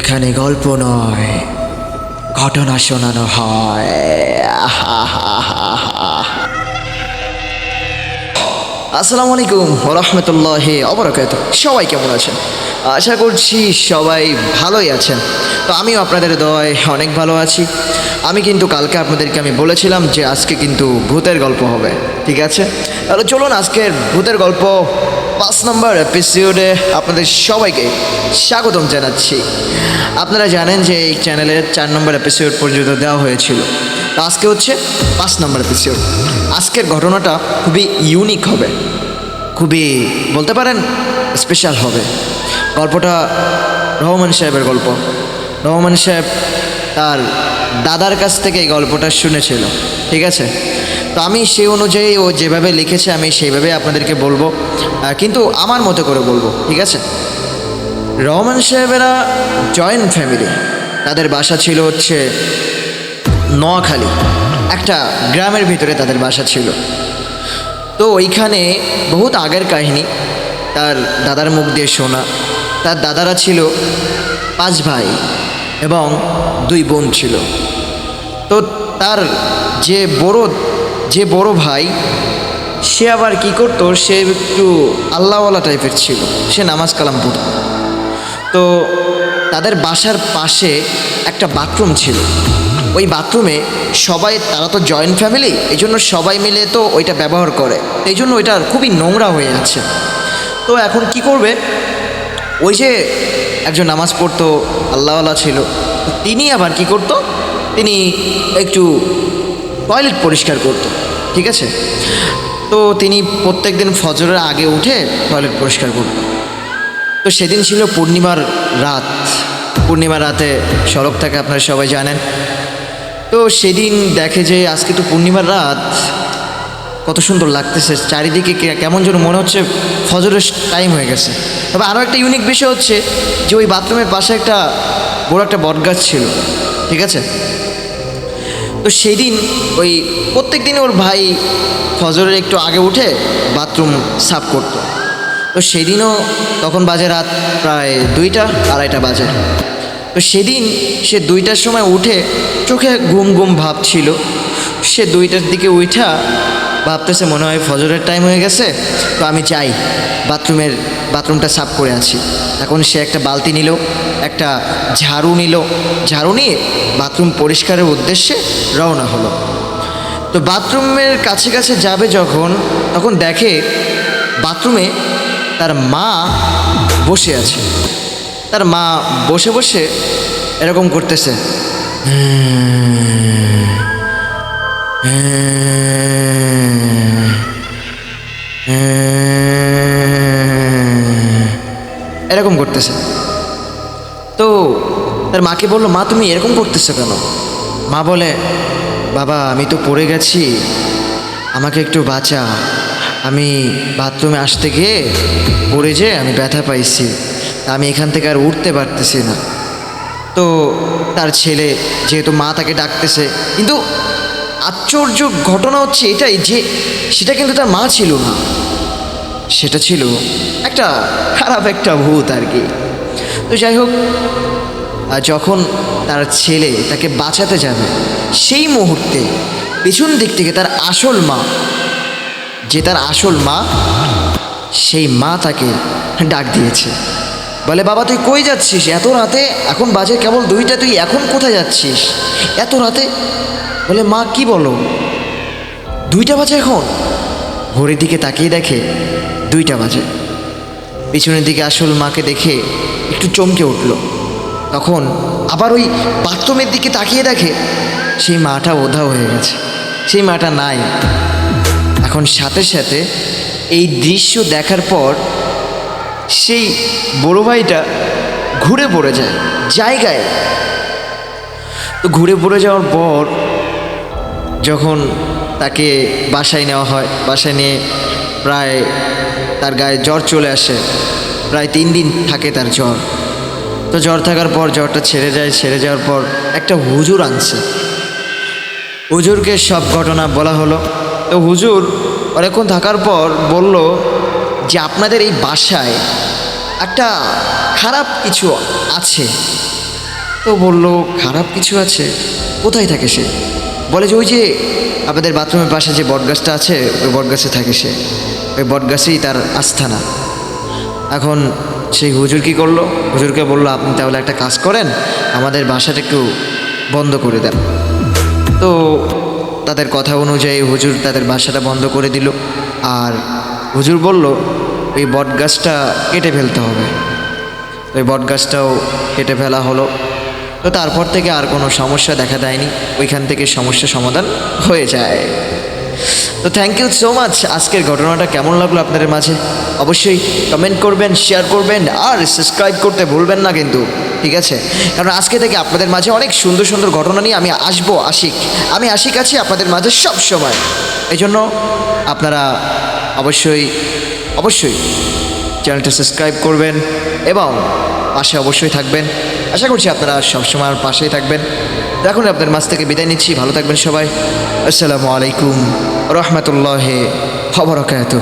এখানে গল্প নয়, ঘটনা শোনানো হয়। আসসালামু আলাইকুম রহমতুল্লাহ অবরাকাত সবাই কেমন আছেন? আশা করছি সবাই ভালোই আছেন। তো আমিও আপনাদের দয় অনেক ভালো আছি। আমি কিন্তু কালকে আপনাদেরকে আমি বলেছিলাম যে আজকে কিন্তু ভূতের গল্প হবে, ঠিক আছে? তাহলে চলুন আজকের ভূতের গল্প পাঁচ নম্বর এপিসোডে আপনাদের সবাইকে স্বাগতম জানাচ্ছি। আপনারা জানেন যে এই চ্যানেলের চার নম্বর এপিসোড পর্যন্ত দেওয়া হয়েছিল। তো আজকে হচ্ছে পাঁচ নম্বর এপিসোড আজকের ঘটনাটা খুবই ইউনিক হবে। খুবই বলতে পারেন স্পেশাল হবে। গল্পটা রহমান সাহেবের গল্প। রহমান সাহেব তার দাদার কাছ থেকে এই গল্পটা শুনেছিল। ঠিক আছে? তো আমি সেই অনুযায়ী ও যেভাবে লিখেছে, আমি সেইভাবে আপনাদেরকে বলব। কিন্তু আমার মতো করে বলব, ঠিক আছে? রহমান সাহেবেরা জয়েন্ট ফ্যামিলি তাদের বাসা ছিল হচ্ছে নোয়াখালী, একটা গ্রামের ভিতরে তাদের বাসা ছিল। তো ওইখানে বহুত আগের কাহিনী, তার দাদার মুখ দিয়ে শোনা। তার দাদারা ছিল পাঁচ ভাই এবং দুই বোন ছিল। তো তার যে বড় যে বড় ভাই, সে আবার কি করতো? সে একটু আল্লাহওয়ালা টাইপের ছিল। সে নামাজ কালাম পড়তো। তো তাদের বাসার পাশে একটা বাথরুম ছিল। ওই বাথরুমে সবাই, তারা তো জয়েন্ট ফ্যামিলি এই জন্য সবাই মিলে তো ওইটা ব্যবহার করে। এই জন্য ওইটা খুবই নোংরা হয়ে আছে। তো এখন কি করবে? ওই যে একজন নামাজ পড়তো, আল্লাহওয়ালা ছিল, তিনি আবার কি করতো? তিনি একটু টয়লেট পরিষ্কার করতো, ঠিক আছে? তো তিনি প্রত্যেক দিন ফজরের আগে উঠে টয়লেট পরিষ্কার করতো। তো সেদিন ছিল পূর্ণিমার রাত। পূর্ণিমার রাতে সড়ক থাকে, আপনারা সবাই জানেন। তো সেদিন দেখে যে আজকে তো পূর্ণিমার রাত, কত সুন্দর লাগতেছে। চারিদিকে কেমন যেন মনে হচ্ছে ফজরের টাইম হয়ে গেছে। তবে আরও একটা ইউনিক বিষয় হচ্ছে যে ওই বাথরুমের পাশে একটা বড় একটা বটগাছ ছিল, ঠিক আছে? তো সেই দিন ওই প্রত্যেক দিন ওর ভাই ফজরের একটু আগে উঠে বাথরুম সাফ করতো। তো সেদিনও তখন বাজে রাত প্রায় দুইটা, আড়াইটা বাজে। তো সেদিন সে দুইটার সময় উঠে চোখে ঘুম ঘুম ভাব ছিল। সে দুইটার দিকে উঠা ভাবতেছে মনে হয় ফজরের টাইম হয়ে গেছে, তো আমি চাই বাথরুমের, বাথরুমটা সাফ করে আছি এখন সে একটা বালতি নিল, একটা ঝাড়ু নিল। ঝাড়ু নিয়ে বাথরুম পরিষ্কারের উদ্দেশ্যে রওনা হলো। তো বাথরুমের কাছে কাছে যাবে যখন, তখন দেখে বাথরুমে তার মা বসে আছে। তার মা বসে বসে এরকম করতেছে। এরকম করতেছে। তো তার মাকে বলল, মা, তুমি এরকম করতেছো কেন? মা বলে, বাবা, আমি তো পড়ে গেছি, আমাকে একটু বাঁচা। আমি বাথরুমে আসতে গিয়ে পড়ে যে আমি ব্যথা পাইছি। আমি এখান থেকে আর উঠতে পারতেছি না। তো তার ছেলে, যেহেতু মা তাকে ডাকতেছে, কিন্তু আশ্চর্য ঘটনা হচ্ছে এটাই যে, সেটা কিন্তু তার মা ছিল না। সেটা ছিল একটা খারাপ একটা ভূত আর কি। তো যাই হোক, আর যখন তার ছেলে তাকে বাঁচাতে যাবে, সেই মুহূর্তে পেছন দিক থেকে তার আসল মা, যে তার আসল মা, সেই মা তাকে ডাক দিয়েছে। বলে, বাবা, তুই কই যাচ্ছিস? এত রাতে এখন বাজে কেবল দুইটা, তুই এখন কোথায় যাচ্ছিস? এত রাতে? বলে, মা, কি বলো? দুইটা বাজে এখন? ঘড়ির দিকে তাকিয়ে দেখে দুইটা বাজে। পিছনের দিকে আসল মাকে দেখে একটু চমকে উঠল। তখন আবার ওই বাথরুমের দিকে তাকিয়ে দেখে সেই মাটা ওধা হয়ে গেছে। সেই মাটা নাই। এখন সাথে সাথে এই দৃশ্য দেখার পর সেই বড় ভাইটা ঘুরে পড়ে যায় জায়গায়। তো ঘুরে পড়ে যাওয়ার পর যখন তাকে বাসায় নেওয়া হয়, বাসায় নিয়ে প্রায় তার গায়ে জ্বর চলে আসে। প্রায় তিন দিন থাকে তার জ্বর। তো জ্বর থাকার পর জ্বরটা ছেড়ে যায়, ছেড়ে যাওয়ার পর একটা হুজুর আনছে। হুজুরকে সব ঘটনা বলা হলো। তো হুজুর অনেকক্ষণ থাকার পর বলল যে, আপনাদের এই বাসায় একটা খারাপ কিছু আছে। তো বলল, খারাপ কিছু আছে? কোথায় থাকে সে? বলে যে, ওই যে আপনাদের বাথরুমের পাশে যে বটগাছটা আছে, ওই বটগাছে থাকে সে। ওই বটগাছেই তার আস্থানা। এখন সেই হুজুর কি করল? হুজুরকে বলল, আপনি তাহলে একটা কাজ করেন, আমাদের বাসাটা একটু বন্ধ করে দেন। তো তাদের কথা অনুযায়ী হুজুর তাদের বাসাটা বন্ধ করে দিল। আর হুজুর বলল ওই বট গাছটা কেটে ফেলতে হবে। ওই বট গাছটাও কেটে ফেলা হলো। তো তারপর থেকে আর কোনো সমস্যা দেখা দেয়নি। ওইখান থেকে সমস্যা সমাধান হয়ে যায়। তো থ্যাংক ইউ সো মাচ আজকের ঘটনাটা কেমন লাগল আপনাদের মাঝে? অবশ্যই কমেন্ট করবেন শেয়ার করবেন, আর সাবস্ক্রাইব করতে ভুলবেন না কিন্তু, ঠিক আছে? কারণ আজকে থেকে আপনাদের মাঝে অনেক সুন্দর সুন্দর ঘটনা নিয়ে আমি আসব, আশিক। আমি আশিক আছি আপনাদের মাঝে সব সময়। এই জন্য আপনারা অবশ্যই অবশ্যই চ্যানেলটা সাবস্ক্রাইব করবেন এবং পাশে অবশ্যই থাকবেন। আশা করছি আপনারা সবসময় পাশেই থাকবেন। এখন আপনার মাছ থেকে বিদায় নিচ্ছি। ভালো থাকবেন সবাই। আসসালামু আলাইকুম। রহমতুল্লাহ খবরকাত